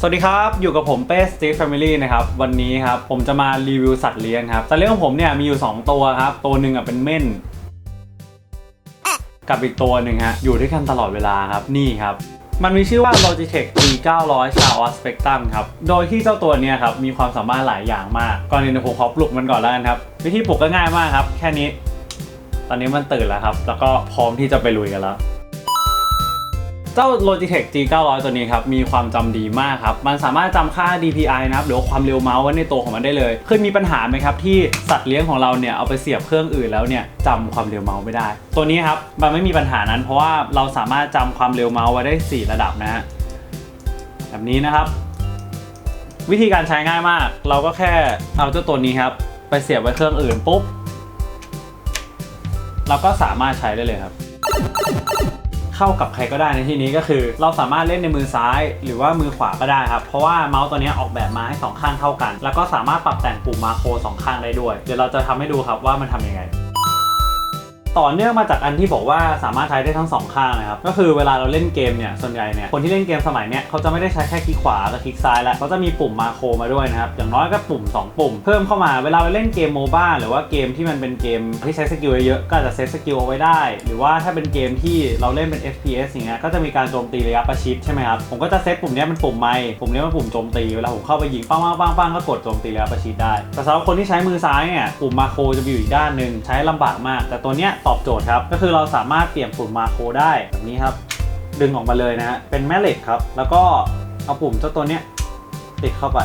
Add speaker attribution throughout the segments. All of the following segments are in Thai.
Speaker 1: สวัสดีครับ อยู่กับผมเป้สตีฟแฟมิลี่นะครับ วันนี้ครับผมจะมารีวิวสัตว์เลี้ยงครับ สัตว์เลี้ยงของผมเนี่ยมีอยู่ 2 ตัวครับ ตัวหนึ่งอะเป็นเม่น กับอีกตัวหนึ่งฮะ อยู่ด้วยกันตลอดเวลาครับ นี่ครับ มันมีชื่อว่า Logitech G900 Chaos Spectrum ครับ โดยที่เจ้าตัวเนี้ยครับ มีความสามารถหลายอย่างมาก ก่อนอื่นผมขอปลุกมันก่อนแล้วกันครับ วิธีปลุกก็ง่ายมากครับ แค่นี้ ตอนนี้มันตื่นแล้วครับ แล้วก็พร้อมที่จะไปลุยกันแล้ว เจ้า Logitech G900 ตัวนี้ครับ มีความจำดีมากครับ มันสามารถจำค่า DPI นะครับหรือความเร็วเมาส์ไว้ในตัวของมันได้เลย เคยมีปัญหาไหมครับ ที่สัตว์เลี้ยงของเราเนี่ย เอาไปเสียบเครื่องอื่นแล้วเนี่ยจำความเร็วเมาส์ไม่ได้ ตัวนี้ครับ มันไม่มีปัญหานั้น เพราะว่าเราสามารถจำความเร็วเมาส์ไว้ได้ 4 ระดับนะฮะแบบนี้นะครับ วิธีการใช้ง่ายมาก เราก็แค่เอาเจ้าตัวนี้ครับไปเสียบไว้เครื่องอื่นปุ๊บเราก็สามารถใช้ได้เลยครับ เข้ากับใครก็ได้ในที่นี้ก็คือ เราสามารถเล่นในมือซ้าย หรือว่ามือขวาก็ได้ครับ เพราะว่าเมาส์ตัวนี้ออกแบบมาให้สองข้างเท่ากัน แล้วก็สามารถปรับแต่งปุ่มมาโครสองข้างได้ด้วย เดี๋ยวเราจะทำให้ดูครับว่ามันทำยังไง ต่อเนื่องมาจากอันที่บอกว่าสามารถใช้ได้ทั้งสองข้างนะครับ ก็คือเวลาเราเล่นเกมเนี่ย ส่วนใหญ่เนี่ย คนที่เล่นเกมสมัยเนี้ยเขาจะไม่ได้ใช้แค่คลิกขวากับคลิกซ้ายแล้วเขาจะมีปุ่มมาโครมาด้วยนะครับ อย่างน้อยก็ปุ่ม 2 ปุ่ม เพิ่มเข้ามาเวลาเราเล่นเกมโมบ้าหรือว่าเกมที่มันเป็นเกมที่ใช้สกิลเยอะๆก็อาจจะเซตสกิลเอาไว้ได้ หรือว่าถ้าเป็นเกมที่เราเล่นเป็น FPS อย่างเงี้ยก็จะมีการโจมตีระยะประชิดใช่ไหมครับผมก็จะเซตปุ่มนี้เป็นปุ่มไมค์ปุ่มนี้เป็นปุ่มโจมตีเวลาผมเข้าไปยิงปังปังปังปังก็กดโจมตีระยะประชิดได้แต่สำหรับคนที่ใช้มือซ้ายเนี่ยปุ่มมาโครจะอยู่อีกด้านหนึ่งใช้ลำบากมาก แต่ตัวเนี้ยตอบโจทย์ครับ ก็คือเราสามารถเปลี่ยนปุ่มมาโครได้แบบนี้ครับ ดึงออกมาเลยนะฮะเป็นแม่เหล็กครับ แล้วก็เอาปุ่มเจ้าตัวเนี้ยติดเข้าไป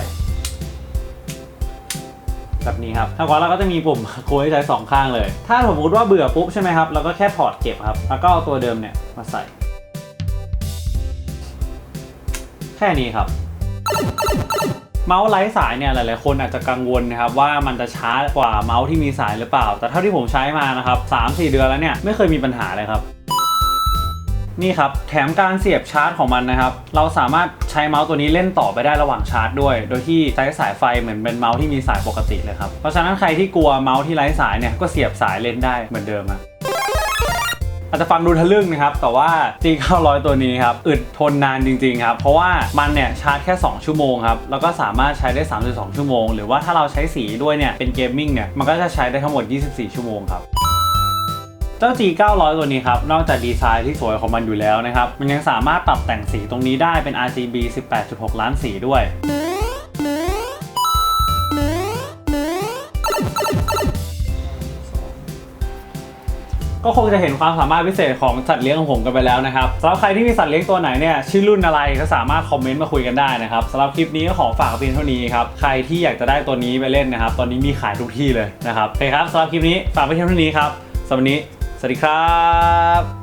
Speaker 1: แบบนี้ครับถ้าก่อนเราก็จะมีปุ่มโคให้ใช้สองข้างเลย ถ้าสมมติว่าเบื่อปุ๊บใช่ไหมครับเราก็แค่ถอดเก็บครับ แล้วก็เอาตัวเดิมเนี่ยมาใส่ แค่นี้ครับ เมาส์ไร้สายเนี่ยหลาย ๆ คนอาจจะกังวลนะครับว่ามันจะช้ากว่าเมาส์ที่มีสายหรือเปล่า แต่เท่าที่ผมใช้มานะครับ3-4 เดือนแล้วเนี่ยไม่เคยมีปัญหาเลยครับนี่ครับ แถมการเสียบชาร์จของมันนะครับ เราสามารถใช้เมาส์ตัวนี้เล่นต่อไปได้ระหว่างชาร์จด้วย โดยที่ใช้สายไฟเหมือนเป็นเมาส์ที่มีสายปกติเลยครับ เพราะฉะนั้นใครที่กลัวเมาส์ที่ไร้สายเนี่ยก็เสียบสายเล่นได้เหมือนเดิมอะ อาจจะฟังดูทะลึ่งนะครับ แต่ว่า G900 ตัวนี้ครับอึดทนนานจริงๆครับ เพราะว่ามันเนี่ยชาร์จแค่ 2 ชั่วโมงครับ แล้วก็สามารถใช้ได้ 32 ชั่วโมง หรือว่าถ้าเราใช้สีด้วยเนี่ยเป็นเกมมิ่งเนี่ยมันก็จะใช้ได้ทั้งหมด 24 ชั่วโมงครับเจ้า G900 ตัวนี้ครับ นอกจากดีไซน์ที่สวยของมันอยู่แล้วนะครับ มันยังสามารถปรับแต่งสีตรงนี้ได้เป็น RGB 18.6 ล้านสีด้วย ก็คงจะเห็นความสามารถพิเศษของสัตว์เลี้ยงของผมกันไปแล้วนะครับสำหรับใครที่มีสัตว์เลี้ยงตัวไหนเนี่ยชื่อรุ่นอะไรก็สามารถคอมเมนต์มาคุยกันได้นะครับสำหรับคลิปนี้ก็ขอฝากเพียงเท่านี้ครับใครที่อยากจะได้ตัวนี้ไปเล่นนะครับ ตอนนี้มีขายทุกที่เลยนะครับโอเคครับสำหรับคลิปนี้ฝากไปเพียงเท่านี้ครับสำหรับนี้สวัสดีครับ